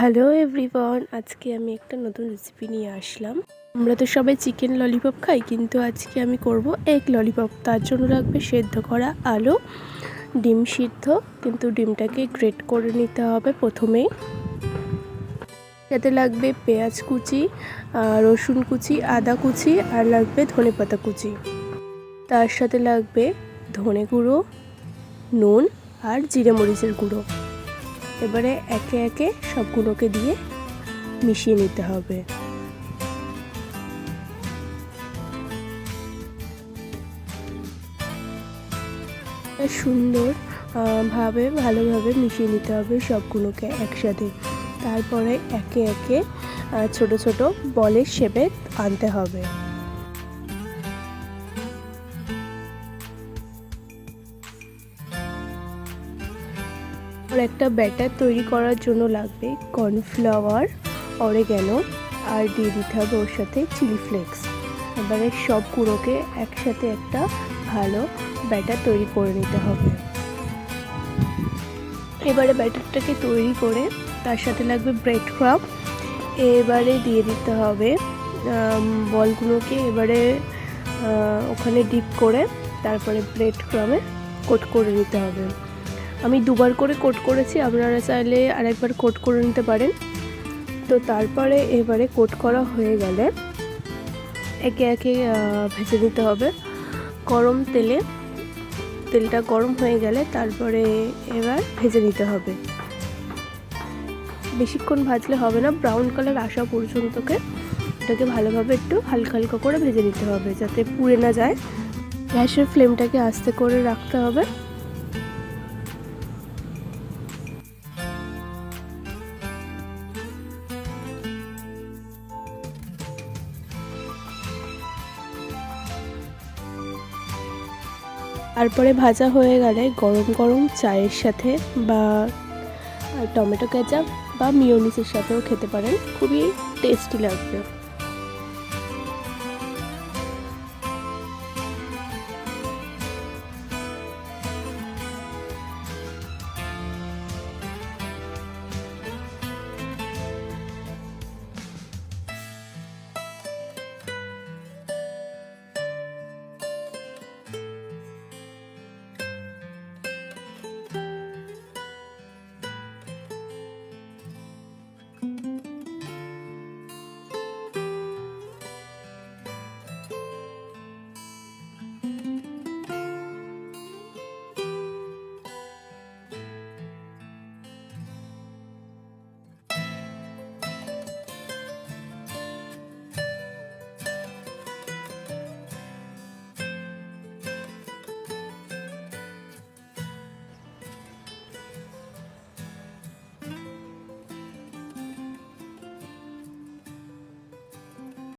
Hello everyone, আজকে আমি একটা নতুন রেসিপি নিয়ে আসলাম। আমরা তো সবাই চিকেন ললিপপ খাই, কিন্তু আজকে আমি করব এগ ললিপপ তার জন্য লাগবে সেদ্ধ করা আলু, ডিম সিদ্ধ, কিন্তু ডিমটাকে গ্রেট করে নিতে হবে প্রথমেই সাথে লাগবে পেঁয়াজ কুচি রসুন কুচি, আদা কুচি, আর লাগবে ধনেপাতা কুচি। তার সাথে লাগবে ধনে গুঁড়ো, নুন, আর জিরে মরিচের গুঁড়ো। এবারে একে একে সবগুলোকে দিয়ে মিশিয়ে নিতে হবে। সুন্দর ভাবে, ভালোভাবে মিশিয়ে নিতে হবে সবগুলোকে একসাথে। তারপরে একে একে ছোট ছোট বলের শেপে আনতে হবে। আর একটা ব্যাটার তৈরি করার জন্য লাগবে কর্নফ্লাওয়ার অরেগ্যানো আর দিয়ে দিতে হবে ওর সাথে চিলি ফ্লেক্স। এবারে সব গুঁড়োকে একসাথে একটা ভালো ব্যাটার তৈরি করে নিতে হবে। এবারে ব্যাটারটাকে তৈরি করে তার সাথে লাগবে ব্রেড ক্রাম এবারে দিয়ে দিতে হবে বলগুলোকে এবারে ওখানে ডিপ করে তারপরে ব্রেড ক্রামে কোট করে নিতে হবে। আমি দুবার করে কোট করেছি, আপনারা চাইলে আরেকবার কোট করে নিতে পারেন। তো তারপরে এবারে কোট করা হয়ে গেলে একে একে ভেজে নিতে হবে। গরম তেলে, তেলটা গরম হয়ে গেলে তারপরে এবার ভেজে নিতে হবে। বেশিক্ষণ ভাজলে হবে না ব্রাউন কালার আসা পর্যন্তকে ওটাকে ভালোভাবে একটু হালকা হালকা করে ভেজে নিতে হবে যাতে পুড়ে না যায়। গ্যাসের ফ্লেমটাকে আস্তে করে রাখতে হবে। তারপরে ভাজা হয়ে গেলে গরম গরম চায়ের সাথে বা টমেটো কেচাপ বা মিওনিসের সাথেও খেতে পারেন। খুবই টেস্টি লাগবে।